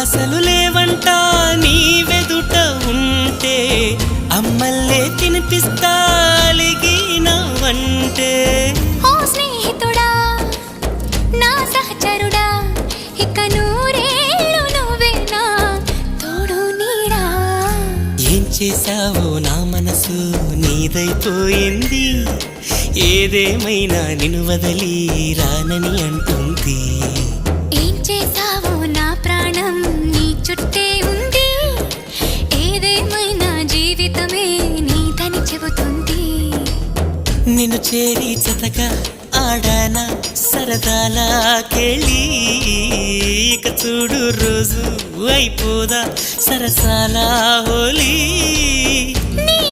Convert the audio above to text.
ఆశలు లేవంట నీవెదుట ఉంటే అమ్మల్లే తినిపిస్తాలిగినవంటే చేసావో నా తోడు నా మనసు నీదైపోయింది ఏదేమైనా నిన్ను వదలి రానని అంట. నిన్ను చేరి చెతక ఆడాన సరదాలాకెళ్ళి ఇక చూడు రోజు అయిపోదా సరసాల హోలీ.